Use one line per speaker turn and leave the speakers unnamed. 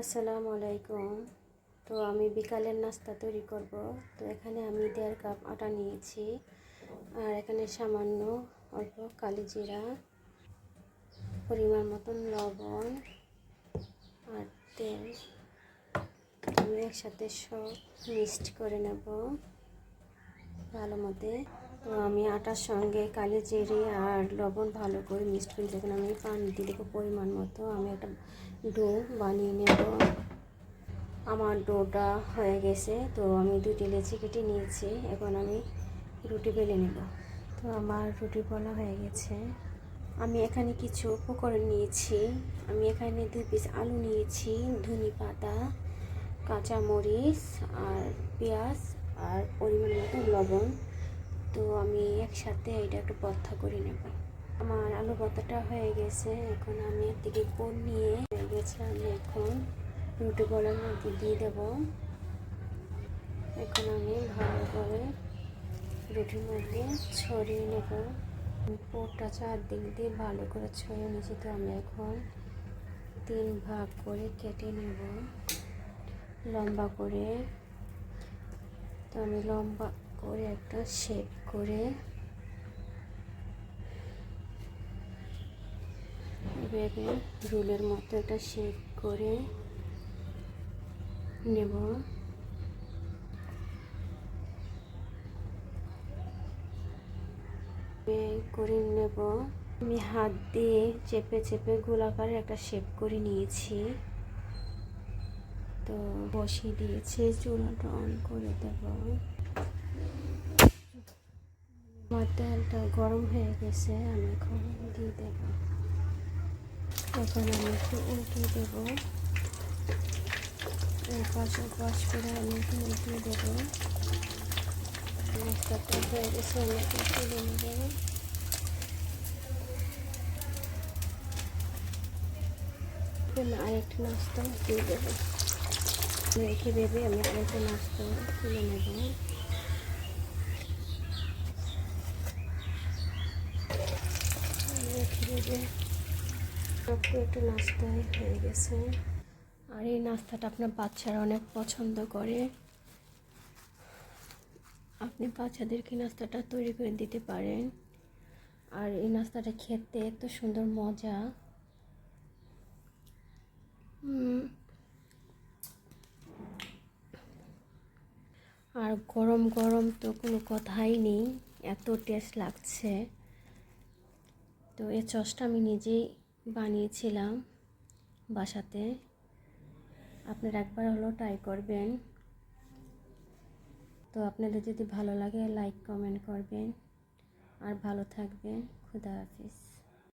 আসসালামু আলাইকুম। তো আমি বিকালের নাস্তা তৈরি করব। তো এখানে আমি দেড় কাপ আটা নিয়েছি। আর এখানে সামান্য অল্প কালি জিরা, পরিমাণ মতন লবণ আর তেল। আমি একসাথে সব মিক্সড করে নেব ভালো মতে। তো আমি আটার সঙ্গে কালি জিরে আর লবণ ভালো করে মিক্সড করে যখন আমি পানি দিয়ে দেবো পরিমাণ মতো আমি একটা ডো বানিয়ে নেব। আমার ডোটা হয়ে গেছে, তো আমি দুটি লেচি কেটে নিয়েছি, এখন আমি রুটি বেলে নেব। তো আমার রুটি বলা হয়ে গেছে। আমি এখানে কিছু উপকরণ নিয়েছি, আমি এখানে দুই পিস আলু নিয়েছি, ধনে পাতা, কাঁচামরিচ আর পেঁয়াজ আর পরিমাণ মতো লবণ। তো আমি একসাথে এটা একটু ভর্তা করে নেব। আমার আলু ভর্তাটা হয়ে গেছে, এখন আমি এর থেকে কোন নিয়ে হয়ে গেছে, আমি এখন রুটি বলার মধ্যে দিয়ে দেব। এখন আমি ভালো করে রুটির মধ্যে ছড়িয়ে নেব। পোটটা চারদিক দিয়ে ভালো করে ছড়িয়ে নিয়েছি, তো আমি এখন তিন ভাগ করে কেটে নেব। লম্বা করে, তো আমি লম্বা করে একটা শেপ করে এভাবে রুলের মতো একটা শেপ করে নেব। করে নেব। আমি হাত দিয়ে চেপে চেপে গোলাকারে একটা শেপ করে নিয়েছি। তো বসিয়ে দিয়েছি, চুলাটা অন করে দেব। আমার তেলটা গরম হয়ে গেছে, আমি এখন দিয়ে দেব। এখন আমি একটু উল্টে দেব। পাশ পাশ করে আমি একটু উল্টে দেব। নাস্তাটা হয়ে গেছে, আমি একটু তুলে নেব। আরেকটা নাস্তা দিয়ে দেবো। রেখে ভেবে আমি আরেকটা নাস্তা তুলে নেব। ভেবে একটু একটু নাস্তা হয়ে গেছে। আর এই নাস্তাটা আপনার বাচ্চারা অনেক পছন্দ করে। আপনি বাচ্চাদেরকে নাস্তাটা তৈরি করে দিতে পারেন? আর এই নাস্তাটা খেতে এত সুন্দর মজা। আর গরম গরম তো কোনো কথাই নেই। এত টেস্ট লাগছে। তো এই চসটা আমি নিজেই বানিয়েছিলাম বাসাতে। আপনারা একবার হলো ট্রাই করবেন। তো আপনাদের যদি ভালো লাগে লাইক কমেন্ট করবেন। আর ভালো থাকবেন। খুদা হাফিজ।